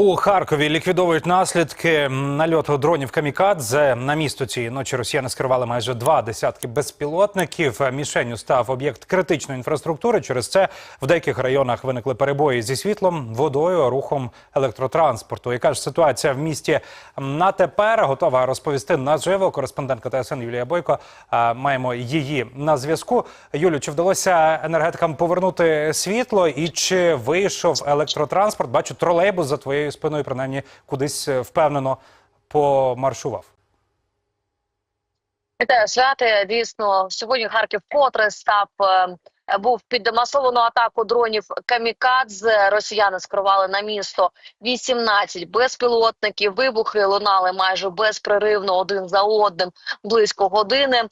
У Харкові ліквідовують наслідки нальоту дронів камікадзе. На місто цієї ночі росіяни скерували майже два десятки безпілотників. Мішенню став об'єкт критичної інфраструктури. Через це в деяких районах виникли перебої зі світлом, водою, рухом електротранспорту. Яка ж ситуація в місті на тепер готова розповісти наживо. Кореспондентка ТСН Юлія Бойко. Маємо її на зв'язку. Юлю, чи вдалося енергетикам повернути світло і чи вийшов електротранспорт? Бачу, тролейбус за твоєю спиною, принаймні, кудись е, впевнено помаршував. Вітаю, святи. Дійсно, сьогодні Харків вкотре став е, був під масовану атаку дронів камікадзе. Росіяни скерували на місто 18 безпілотників. Вибухи лунали майже безпреривно один за одним близько години.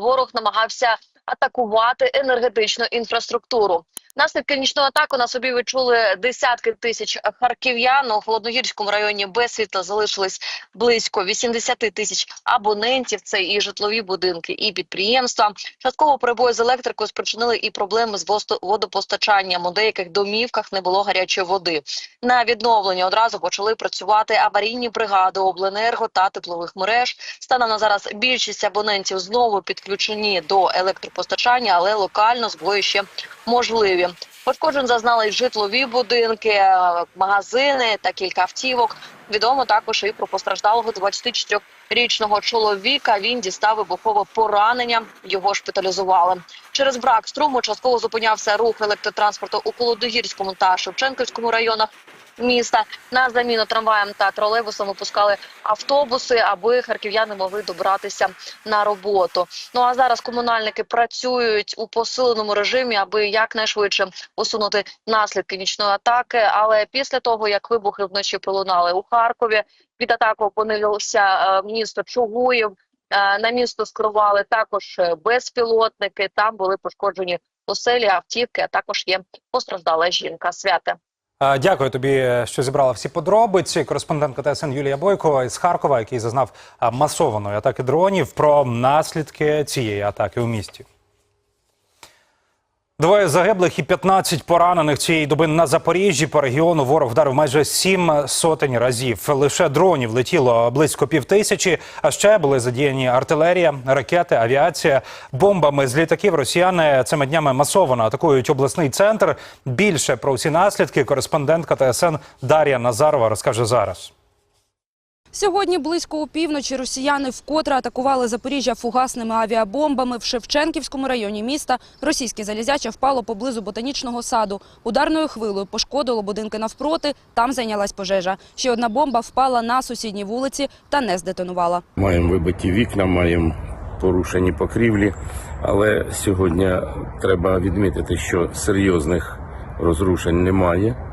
Ворог намагався атакувати енергетичну інфраструктуру. Наслідки нічної атаки на собі відчули десятки тисяч харків'ян. У холодногірському районі без світла залишились близько 80 тисяч абонентів. Це і житлові будинки, і підприємства. Частково перебої з електрикою спричинили і проблеми з водопостачанням. У деяких домівках не було гарячої води. На відновлення одразу почали працювати аварійні бригади обленерго та теплових мереж. Станом на зараз більшість абонентів знову підключені до електропостачання, але локально збої ще можливі. Пошкоджень зазнали й житлові будинки, е, магазини та кілька автівок. Відомо також і про постраждалого 24-річного чоловіка. Він дістав вибухове поранення. Його шпиталізували. Через брак струму частково зупинявся рух електротранспорту у Колодогірському та Шевченківському районах міста. На заміну трамваям та тролейбусам випускали автобуси, аби харків'яни могли добратися на роботу. Ну а зараз комунальники працюють у посиленому режимі, аби якнайшвидше усунути наслідки нічної атаки. Але після того, як вибухи вночі пролунали у Харкові, під атаку опинилося е, місто Чугуїв. Е, На місто скерували також е, безпілотники. Там були пошкоджені оселі, автівки. А також є постраждала жінка. Святе. Е, Дякую тобі, що зібрала всі подробиці. Кореспондентка ТСН Юлія Бойко із Харкова, який зазнав масованої атаки дронів, про наслідки цієї атаки у місті. Двоє загиблих і 15 поранених цієї доби на Запоріжжі по регіону ворог вдарив майже сім сотень разів. Лише дронів летіло близько півтисячі, а ще були задіяні артилерія, ракети, авіація. Бомбами з літаків росіяни цими днями масово атакують обласний центр. Більше про всі наслідки кореспондентка ТСН Дар'я Назарова розкаже зараз. Сьогодні близько опівночі росіяни вкотре атакували Запоріжжя фугасними авіабомбами. В Шевченківському районі міста російське залізяче впало поблизу ботанічного саду. Ударною хвилою пошкодило будинки навпроти, там зайнялась пожежа. Ще одна бомба впала на сусідній вулиці та не здетонувала. Маємо вибиті вікна, маємо порушені покрівлі, але сьогодні треба відмітити, що серйозних розрушень немає.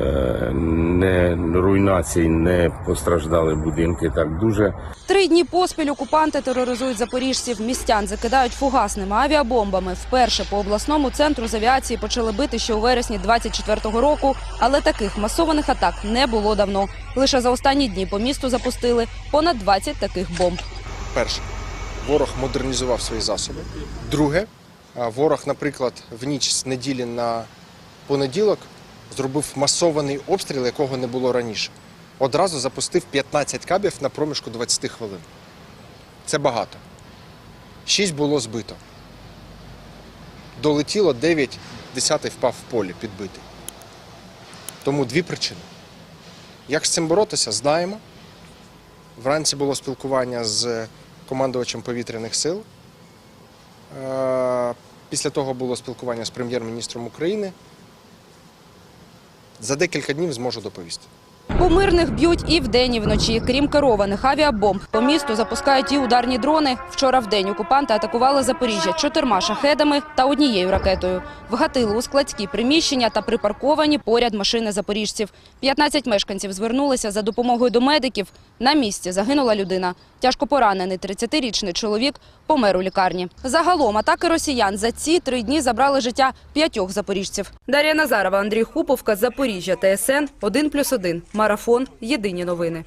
Е, Не руйнацій, не постраждали будинки. Так дуже Три дні поспіль окупанти тероризують запоріжців. Містян закидають фугасними авіабомбами. Вперше по обласному центру з авіації почали бити ще у вересні 24-го року, але таких масованих атак не було давно. Лише за останні дні по місту запустили понад 20 таких бомб. Перше, ворог модернізував свої засоби. Друге, ворог, наприклад, в ніч з неділі на понеділок зробив масований обстріл, якого не було раніше. Одразу запустив 15 кабів на проміжку 20 хвилин. Це багато. Шість було збито. Долетіло 9, 10 впав в полі підбитий. Тому дві причини. Як з цим боротися, знаємо. Вранці було спілкування з командувачем повітряних сил. Е, Після того було спілкування з прем'єр-міністром України. За декілька днів зможу доповісти. По мирних б'ють і вдень, і вночі. Крім керованих авіабомб, по місту запускають і ударні дрони. Вчора вдень окупанти атакували Запоріжжя чотирма шахедами та однією ракетою. Вгатили у складські приміщення та припарковані поряд машини запоріжців. 15 мешканців звернулися за допомогою до медиків. На місці загинула людина. Тяжко поранений 30-річний чоловік помер у лікарні. Загалом атаки росіян за ці три дні забрали життя п'ятьох запоріжців. Дар'я Назарова, Андрій Хуповка, Запоріжжя, ТСН 1+,1. Марафон. Єдині новини.